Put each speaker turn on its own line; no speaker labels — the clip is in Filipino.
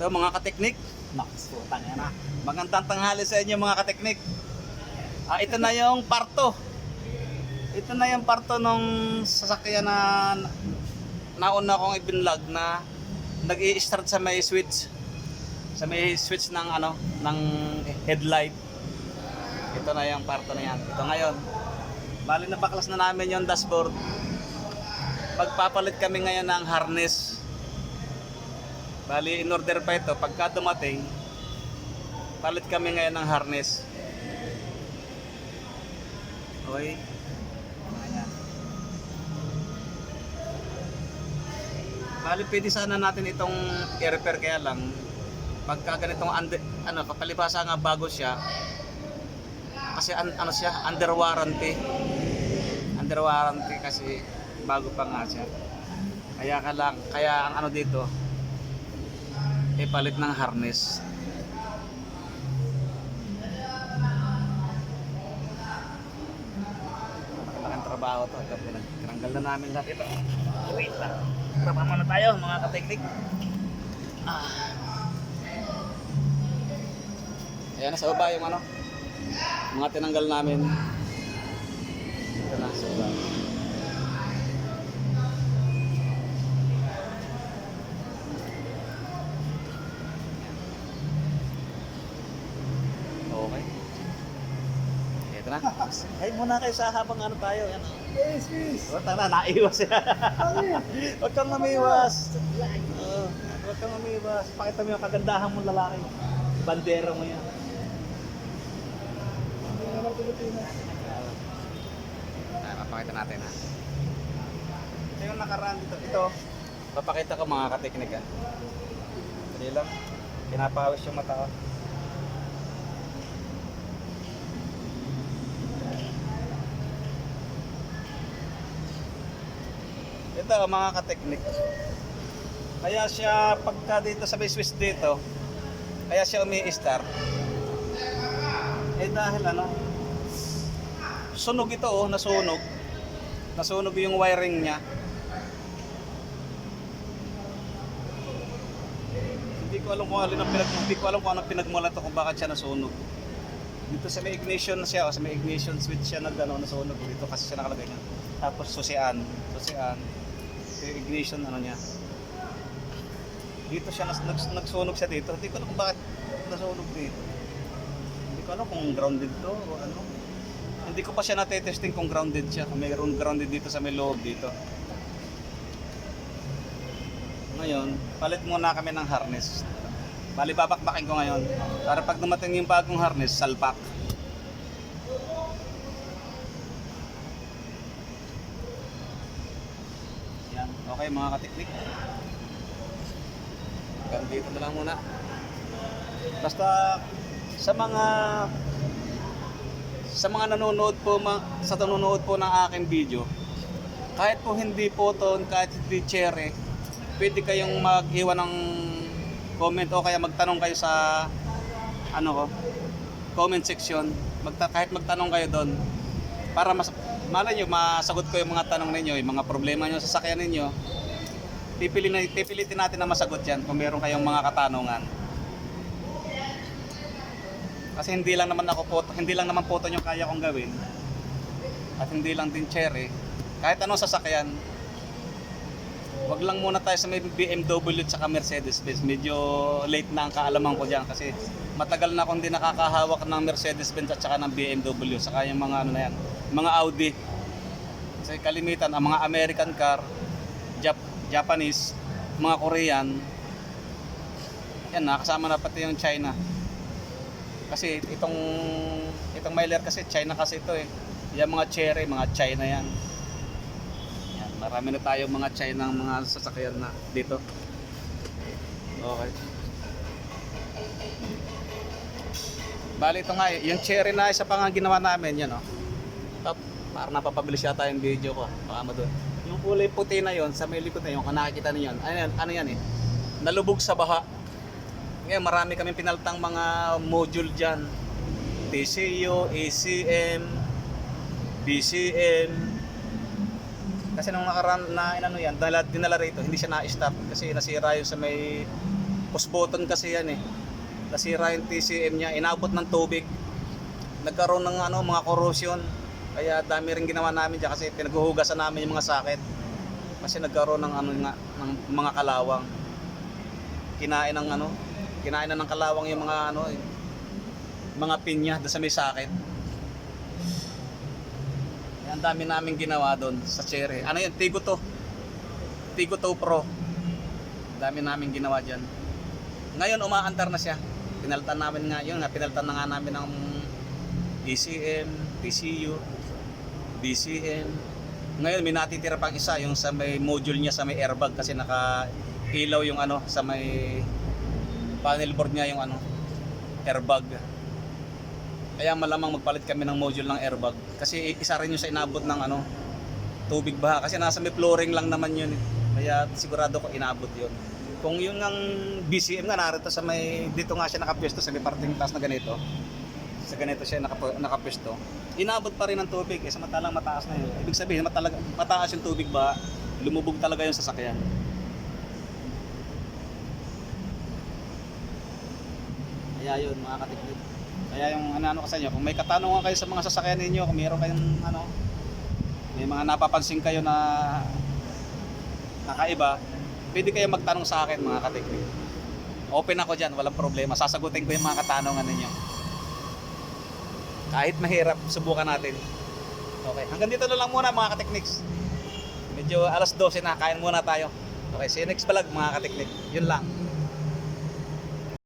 Ito mga kateknik.
Naks, putang ina.
Magandang tanghali sa inyo mga kateknik. Ah, ito na yung parto. Ito na yung parto nung sasakyan na nauna kong ibinlog na nag-i-start sa may switch. Sa may switch ng ano, ng headlight. Ito na yung parto na yan. Ito ngayon. Bali na baklas na namin yung dashboard. Pagpapalit kami ngayon ng harness. Bali, in order pa ito. Pagka dumating, palit kami ngayon ng harness. Okay. Bali, pwede sana natin itong i-repair kaya lang. Pagka ganitong under, ano, kapalibasa nga bago siya, kasi an, ano siya, under warranty. Under warranty kasi bago pa nga siya. Kaya ka lang, kaya ang ano dito, ipalit ng harness. Malaking trabaho to. Ito, pinagtanggal na namin lahat ito. Wait lang. Trabaho muna tayo mga kateknik. Ah. Ayan na sa baba yung ano. Mga tinanggal namin. Ito na sa baba. Okay. Na. Ay muna kayo sa habang ano tayo. Yan.
Yes, yes.
O, tara, naiwas siya. Huwag kang mamiwas. Oo, Huwag kang mamiwas. Pakita mo yung kagandahan mong lalaki. Bandera mo yan. Ah, papakita natin ha. Ito yung nakaraan dito. Ito, papakita ko mga kateknik ha. Dali lang. Pinapawis yung mata ko. Ito mga kateknik. Kaya siya pagka dito sa may switch dito, kaya siya umi-start. Eh dahil ano, sunog ito oh, nasunog. Nasunog yung wiring niya. Hindi ko alam kung alin ang pinag hindi ko alam kung anong pinagmulan to kung bakit siya nasunog. Dito sa may ignition siya, oh, sa may ignition switch siya nag ano, nasunog dito kasi siya nakalagay niya. Tapos susian, susian. Yung ignition ano niya. Dito siya nas, nags, nagsunog siya dito. Hindi ko alam kung bakit nasunog dito. Hindi ko alam kung grounded to o ano. Hindi ko pa siya natetesting kung grounded siya. Kung mayroon grounded dito sa may loob dito. Ngayon, palit muna kami ng harness. Bali, babakbakin ko ngayon. Para pag dumating yung bagong harness, salpak. Okay mga katiklik. Hanggang dito na lang muna. Basta sa mga sa mga nanonood po ma, sa nanonood po ng aking video kahit po hindi po to kahit hindi cherry pwede kayong mag-iwan ng comment o kaya magtanong kayo sa ano ko comment section Magta kahit magtanong kayo doon para mas malay nyo masagot ko yung mga tanong ninyo yung mga problema nyo sa sakyan ninyo pipili na, pipilitin natin na masagot yan kung meron kayong mga katanungan kasi hindi lang naman ako photo, hindi lang naman photo yung kaya kong gawin. At hindi lang din cherry. Kahit anong sasakyan, wag lang muna tayo sa may BMW at Mercedes-Benz. Medyo late na ang kaalaman ko diyan kasi matagal na akong hindi nakakahawak ng Mercedes-Benz at saka ng BMW saka yung mga ano na yan, mga Audi. Kasi kalimitan ang mga American car, Jap- Japanese, mga Korean, yan nakasama na pati yung China. Kasi itong itong Myler kasi China kasi ito eh. Yung mga cherry, mga China yan. Marami na tayo mga China ng mga sasakyan na dito. Okay. Bali ito nga, eh, yung cherry na isa pa nga ginawa namin, yan oh. Top, parang napapabilis yata yung video ko. Baka mo doon. Yung kulay puti na yon sa may likod na yun, kung nakikita niyo yan, ano yan, ano yan eh? Nalubog sa baha. Ngayon, marami kaming pinaltang mga module dyan. TCU, ACM, BCM. Kasi nung nakaraan na inano yan, dala, dinala rito, hindi siya na-stop kasi nasira yung sa may push button kasi yan eh. Nasira yung TCM niya, inabot ng tubig. Nagkaroon ng ano, mga corrosion. Kaya dami rin ginawa namin dyan kasi pinaghuhugasan namin yung mga sakit. Kasi nagkaroon ng ano nga, ng mga kalawang. Kinain ng ano, kinain na ng kalawang yung mga ano, eh, mga pinya doon sa may sakit. Ang dami namin ginawa doon sa Cherry. Ano yun? Tigo to. Tigo to Pro. Ang dami namin ginawa dyan. Ngayon umaandar na siya. Pinaltan namin nga yun nga, na nga namin ng ECM, PCU, DCM. Ngayon may natitira pang isa yung sa may module niya sa may airbag kasi naka ilaw yung ano sa may panel board niya yung ano airbag. Kaya malamang magpalit kami ng module ng airbag kasi isa rin yung sa inabot ng ano tubig baha kasi nasa may flooring lang naman yun. Kaya sigurado ko inabot yun. Kung yung ang BCM nga narito sa may dito nga siya nakapwesto sa may parting taas na ganito. Sa ganito siya nakap nakapwesto. Inabot pa rin ng tubig eh samantalang mataas na yun. Ibig sabihin matalaga, mataas yung tubig ba lumubog talaga yung sasakyan. Kaya yun mga katiklit. Kaya yung ano, ko sa inyo, kung may katanungan kayo sa mga sasakyan ninyo, kung mayroon kayong ano, may mga napapansin kayo na kakaiba, pwede kayo magtanong sa akin mga katiklit. Open ako dyan, walang problema. Sasagutin ko yung mga katanungan ninyo. Kahit mahirap, subukan natin. Okay, hanggang dito na lang muna mga katekniks. Medyo alas 12 na, kain muna tayo. Okay, see you next vlog mga kateknik. Yun lang.